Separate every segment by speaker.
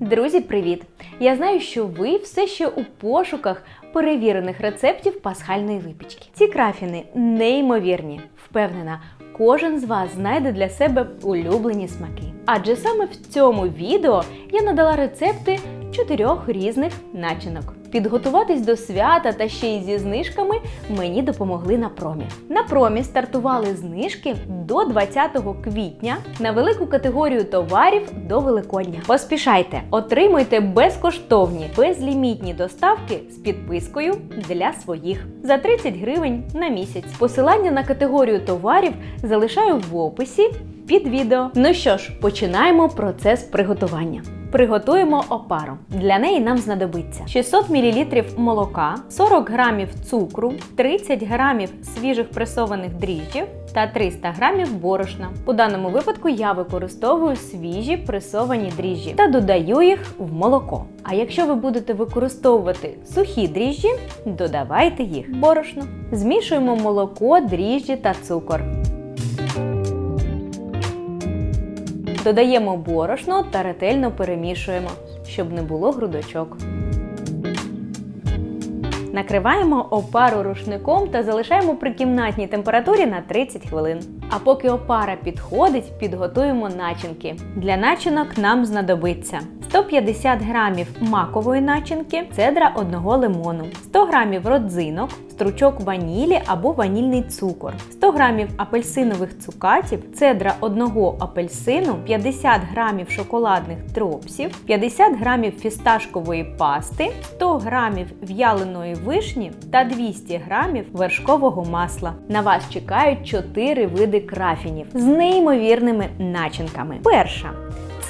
Speaker 1: Друзі, привіт! Я знаю, що ви все ще у пошуках перевірених рецептів пасхальної випічки. Ці крафіни неймовірні. Впевнена, кожен з вас знайде для себе улюблені смаки. Адже саме в цьому відео я надала рецепти чотирьох різних начинок. Підготуватись до свята та ще й зі знижками мені допомогли на промі. На промі стартували знижки до 20 квітня на велику категорію товарів до Великодня. Поспішайте, отримуйте безкоштовні безлімітні доставки з підпискою для своїх за 30 гривень на місяць. Посилання на категорію товарів залишаю в описі під відео. Ну що ж, починаємо процес приготування. Приготуємо опару. Для неї нам знадобиться 600 мл молока, 40 г цукру, 30 г свіжих пресованих дріжджів та 300 г борошна. У даному випадку я використовую свіжі пресовані дріжджі та додаю їх в молоко. А якщо ви будете використовувати сухі дріжджі, додавайте їх борошно. Змішуємо молоко, дріжджі та цукор. Додаємо борошно та ретельно перемішуємо, щоб не було грудочок. Накриваємо опару рушником та залишаємо при кімнатній температурі на 30 хвилин. А поки опара підходить, підготуємо начинки. Для начинок нам знадобиться 150 грамів макової начинки, цедра одного лимону, 100 грамів родзинок, стручок ванілі або ванільний цукор, 100 грамів апельсинових цукатів, цедра одного апельсину, 50 грамів шоколадних тропсів, 50 грамів фісташкової пасти, 100 грамів в'яленої вишні та 200 грамів вершкового масла. На вас чекають 4 види крафінів з неймовірними начинками. Перша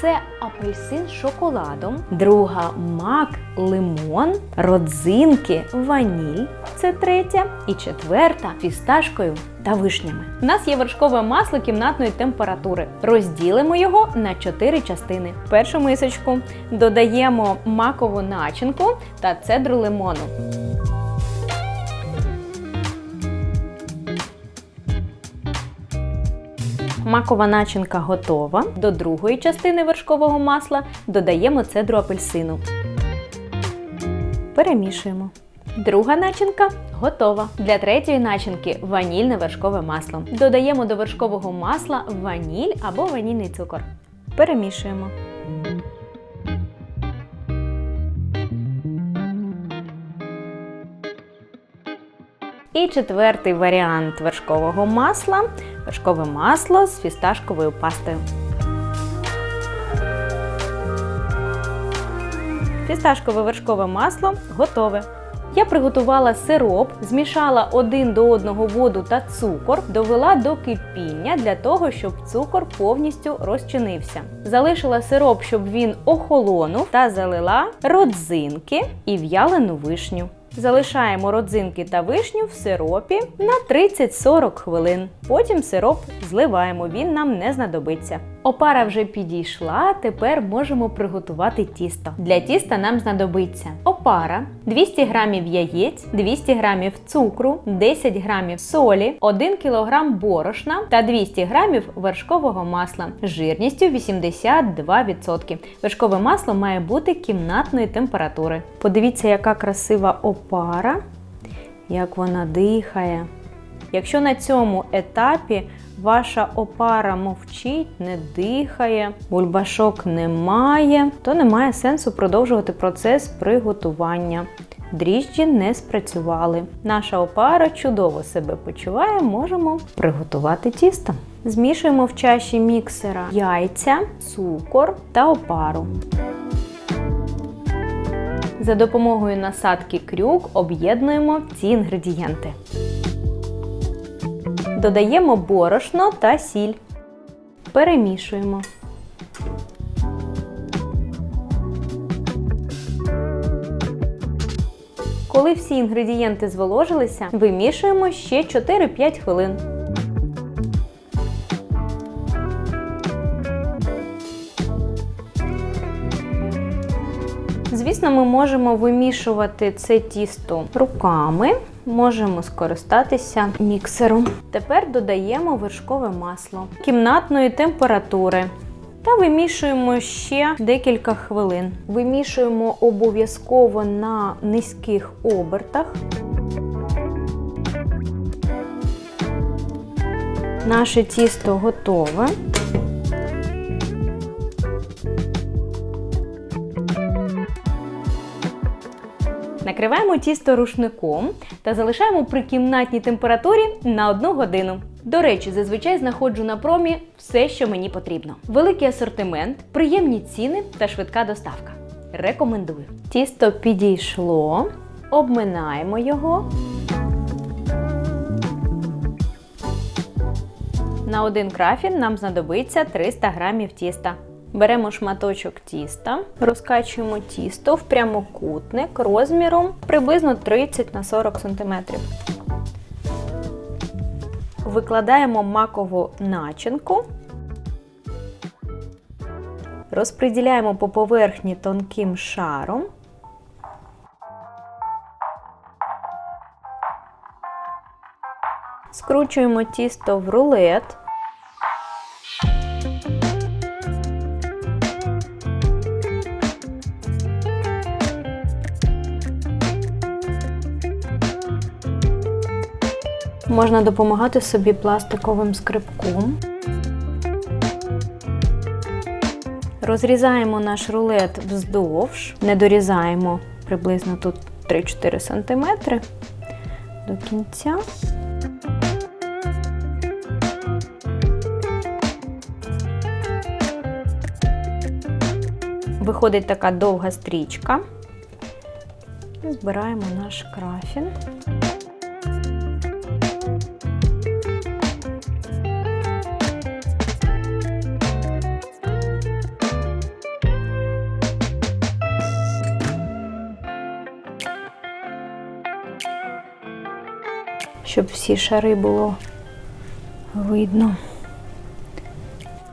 Speaker 1: це апельсин з шоколадом, друга мак, лимон, родзинки, ваніль. Це третя. І четверта фісташкою та вишнями. У нас є вершкове масло кімнатної температури. Розділимо його на 4 частини. В першу мисочку додаємо макову начинку та цедру лимону. Макова начинка готова. До другої частини вершкового масла додаємо цедру апельсину. Перемішуємо. Друга начинка готова. Для третьої начинки ванільне вершкове масло. Додаємо до вершкового масла ваніль або ванільний цукор. Перемішуємо. І четвертий варіант вершкового масла вершкове масло з фісташковою пастою. Фісташкове вершкове масло готове. Я приготувала сироп, змішала один до одного воду та цукор, довела до кипіння для того, щоб цукор повністю розчинився. Залишила сироп, щоб він охолонув, та залила родзинки і в'ялену вишню. Залишаємо родзинки та вишню в сиропі на 30-40 хвилин. Потім сироп зливаємо, він нам не знадобиться. Опара вже підійшла, тепер можемо приготувати тісто. Для тіста нам знадобиться опара, 200 г яєць, 200 г цукру, 10 г солі, 1 кг борошна та 200 г вершкового масла жирністю 82%. Вершкове масло має бути кімнатної температури. Подивіться, яка красива опара, як вона дихає. Якщо на цьому етапі ваша опара мовчить, не дихає, бульбашок немає, то немає сенсу продовжувати процес приготування. Дріжджі не спрацювали. Наша опара чудово себе почуває, можемо приготувати тісто. Змішуємо в чаші міксера яйця, цукор та опару. За допомогою насадки крюк об'єднуємо ці інгредієнти. Додаємо борошно та сіль. Перемішуємо. Коли всі інгредієнти зволожилися, вимішуємо ще 4-5 хвилин. Звісно, ми можемо вимішувати це тісто руками, можемо скористатися міксером. Тепер додаємо вершкове масло кімнатної температури. та вимішуємо ще декілька хвилин. Вимішуємо обов'язково на низьких обертах. Наше тісто готове. Накриваємо тісто рушником та залишаємо при кімнатній температурі на 1 годину. До речі, зазвичай знаходжу на промі все, що мені потрібно. Великий асортимент, приємні ціни та швидка доставка. Рекомендую. Тісто підійшло, обминаємо його. На один крафін нам знадобиться 300 грамів тіста. Беремо шматочок тіста, розкачуємо тісто в прямокутник розміром приблизно 30 на 40 см. Викладаємо макову начинку, розподіляємо по поверхні тонким шаром. Скручуємо тісто в рулет. Можна допомагати собі пластиковим скрипком. Розрізаємо наш рулет вздовж, не дорізаємо приблизно тут 3-4 см до кінця. Виходить така довга стрічка. І збираємо наш крафін. Щоб всі шари було видно.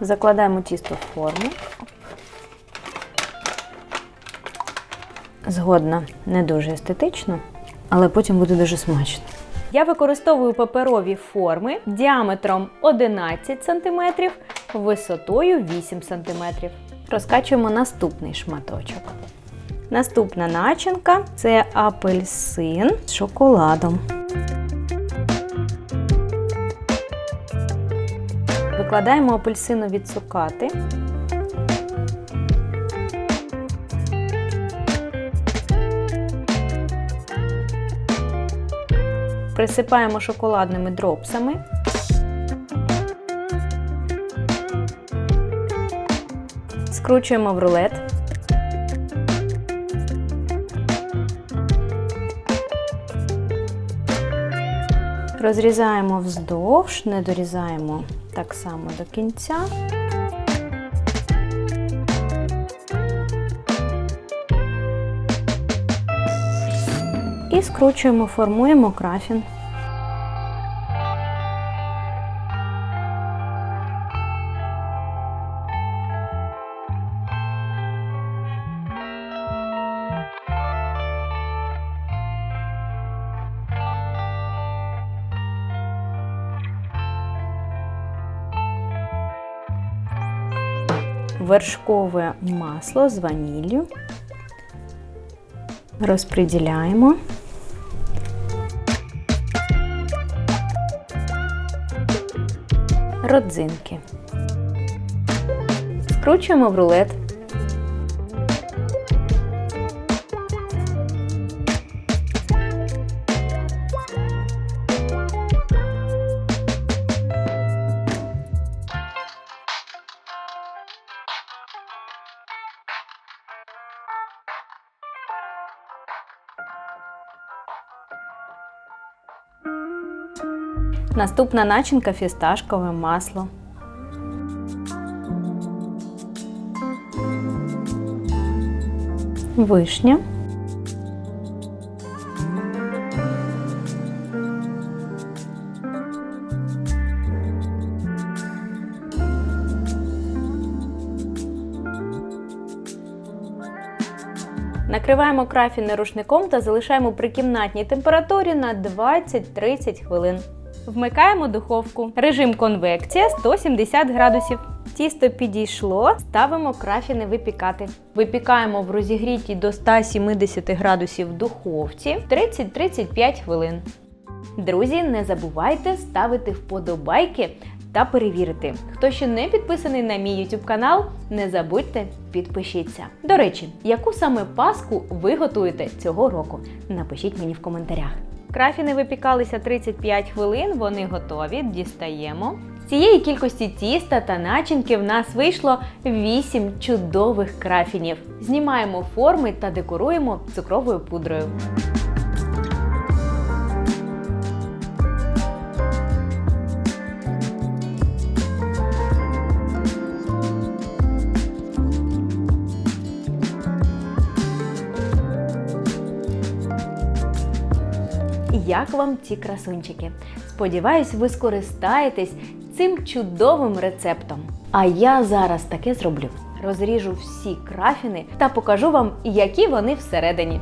Speaker 1: Закладаємо тісто в форму. Згодна, не дуже естетично, але потім буде дуже смачно. Я використовую паперові форми діаметром 11 см, висотою 8 см. Розкачуємо наступний шматочок. Наступна начинка це апельсин з шоколадом. Викладаємо апельсинові цукати. Присипаємо шоколадними дропсами. Скручуємо в рулет. Розрізаємо вздовж, не дорізаємо так само до кінця. І скручуємо, формуємо крафін. Вершкове масло з ваніллю. Розпреділяємо. Родзинки. Скручуємо в рулет. Наступна начинка фісташкове масло. Вишня. Накриваємо крафіни рушником та залишаємо при кімнатній температурі на 20-30 хвилин. Вмикаємо духовку. Режим конвекція 170 градусів. тісто підійшло, ставимо крафіни випікати. Випікаємо в розігріті до 170 градусів духовці 30-35 хвилин. Друзі, не забувайте ставити вподобайки та перевірити. Хто ще не підписаний на мій YouTube канал, не забудьте підпишіться. До речі, яку саме паску ви готуєте цього року? Напишіть мені в коментарях. Крафіни випікалися 35 хвилин, вони готові, дістаємо. З цієї кількості тіста та начинки в нас вийшло 8 чудових крафінів. Знімаємо форми та декоруємо цукровою пудрою. Як вам ці красунчики? Сподіваюсь, ви скористаєтесь цим чудовим рецептом. А я зараз таке зроблю. Розріжу всі крафіни та покажу вам, які вони всередині.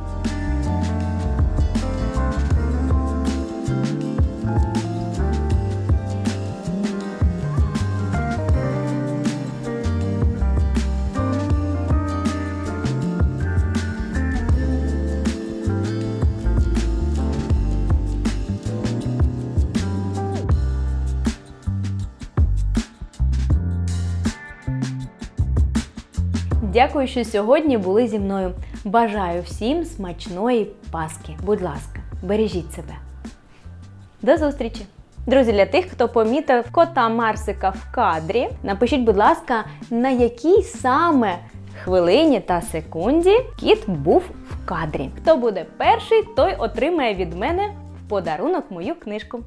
Speaker 1: Дякую, що сьогодні були зі мною. Бажаю всім смачної паски. Будь ласка, бережіть себе. До зустрічі! Друзі, для тих, хто помітив кота Марсика в кадрі, напишіть, будь ласка, на якій саме хвилині та секунді кіт був в кадрі. Хто буде перший, той отримає від мене в подарунок мою книжку.